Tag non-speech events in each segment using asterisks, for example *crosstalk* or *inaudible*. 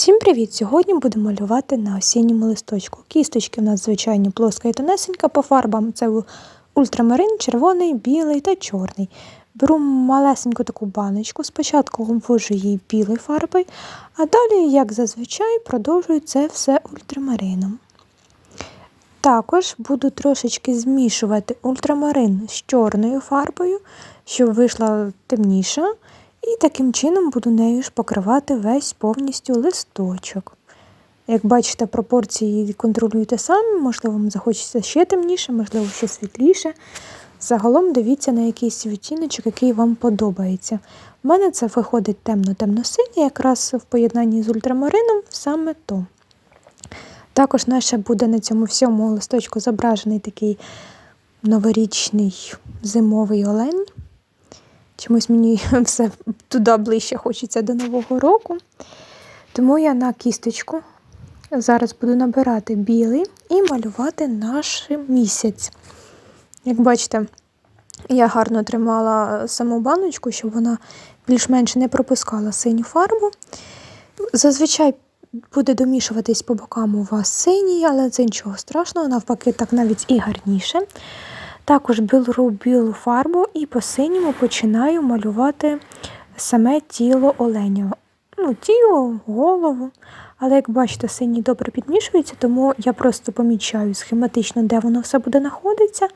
Всім привіт! Сьогодні буду малювати на осінньому листочку. Кісточки у нас звичайні плоска і тонесенька по фарбам. Це ультрамарин, червоний, білий та чорний. Беру малесеньку таку баночку, спочатку ввожу її білою фарбою, а далі, як зазвичай, продовжую це все ультрамарином. Також буду трошечки змішувати ультрамарин з чорною фарбою, щоб вийшла темніша. І таким чином буду нею ж покривати весь повністю листочок. Як бачите, пропорції контролюйте самі, можливо, вам захочеться ще темніше, можливо, ще світліше. Загалом дивіться на якийсь відтіночок, який вам подобається. У мене це виходить темно-темно-синє, якраз в поєднанні з ультрамарином саме то. Також наше буде на цьому всьому листочку зображений такий новорічний зимовий олень. Чомусь мені *laughs* все туди ближче хочеться до Нового року. Тому я на кісточку зараз буду набирати білий і малювати наш місяць. Як бачите, я гарно тримала саму баночку, щоб вона більш-менш не пропускала синю фарбу. Зазвичай буде домішуватись по бокам у вас синій, але це нічого страшного, навпаки, так навіть і гарніше. Також беру білу фарбу і по синьому починаю малювати саме тіло оленя. Ну, Тіло, голову. Але, як бачите, синій добре підмішується, тому я просто помічаю схематично, де воно все буде знаходитися,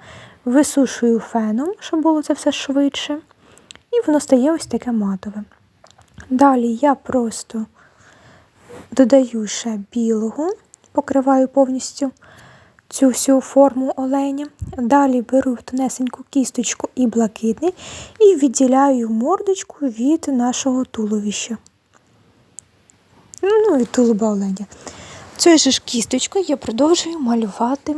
висушую феном, щоб було це все швидше. І воно стає ось таке матове. Далі я просто додаю ще білого, покриваю повністю цю всю форму оленя. Далі беру тонесеньку кісточку і блакитний і відділяю мордочку від нашого туловища. Ну, від тулуба оленя. Цією ж кісточкою я продовжую малювати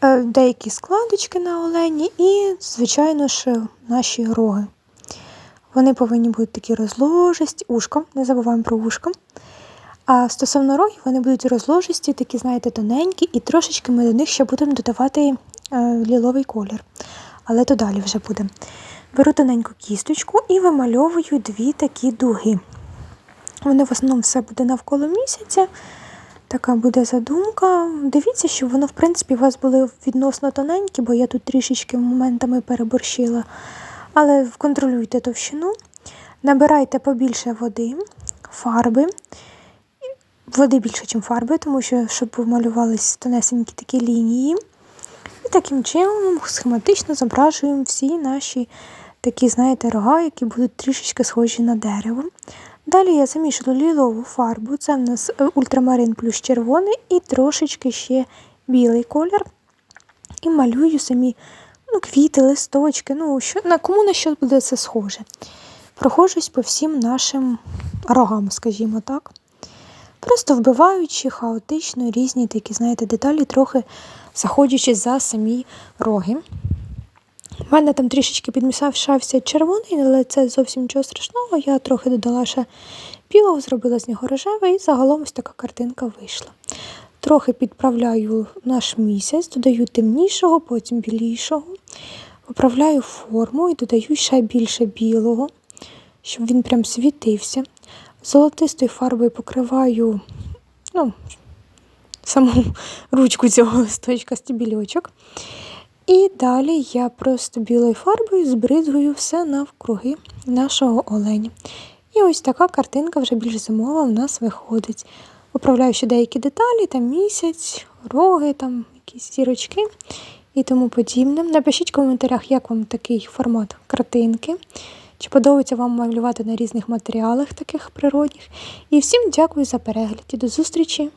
е, деякі складочки на олені і, звичайно ж, наші роги. Вони повинні бути такі розложисті, ушком, не забуваємо про ушко. А стосовно рогів, вони будуть розложисті, такі, знаєте, тоненькі, і трошечки ми до них ще будемо додавати е, ліловий колір. Але то далі вже буде. Беру тоненьку кісточку і вимальовую дві такі дуги. Вони в основному все буде навколо місяця. Така буде задумка. Дивіться, щоб воно, в принципі, у вас були відносно тоненькі, бо я тут трішечки моментами переборщила. Але контролюйте товщину, набирайте побільше води, фарби. Води більше, ніж фарби, тому що щоб малювалися тонесенькі такі лінії. І таким чином схематично зображуємо всі наші такі, знаєте, рога, які будуть трішечки схожі на дерево. Далі я замішала лілову фарбу, це в нас е, ультрамарин плюс червоний і трошечки ще білий колір. І малюю самі ну, квіти, листочки, ну, що, на кому на що буде це схоже. Прохожусь по всім нашим рогам, скажімо так. Просто вбиваючи хаотично різні такі, знаєте, деталі, трохи заходячи за самі роги. У мене там трішечки підмішався червоний, але це зовсім нічого страшного. Я трохи додала ще білого, зробила з нього рожеве, і загалом ось така картинка вийшла. Трохи підправляю наш місяць, додаю темнішого, потім білішого. Поправляю форму і додаю ще більше білого, щоб він прям світився. Золотистою фарбою покриваю ну, саму *laughs* ручку цього листочка стібільочок. І далі я просто білою фарбою збризгую все навкруги нашого оленя. І ось така картинка вже більш зимова в нас виходить. Поправляю ще деякі деталі, там місяць, роги, там якісь зірочки і тому подібне. Напишіть в коментарях, як вам такий формат картинки. Чи подобається вам малювати на різних матеріалах, таких природних. І всім дякую за перегляд і до зустрічі!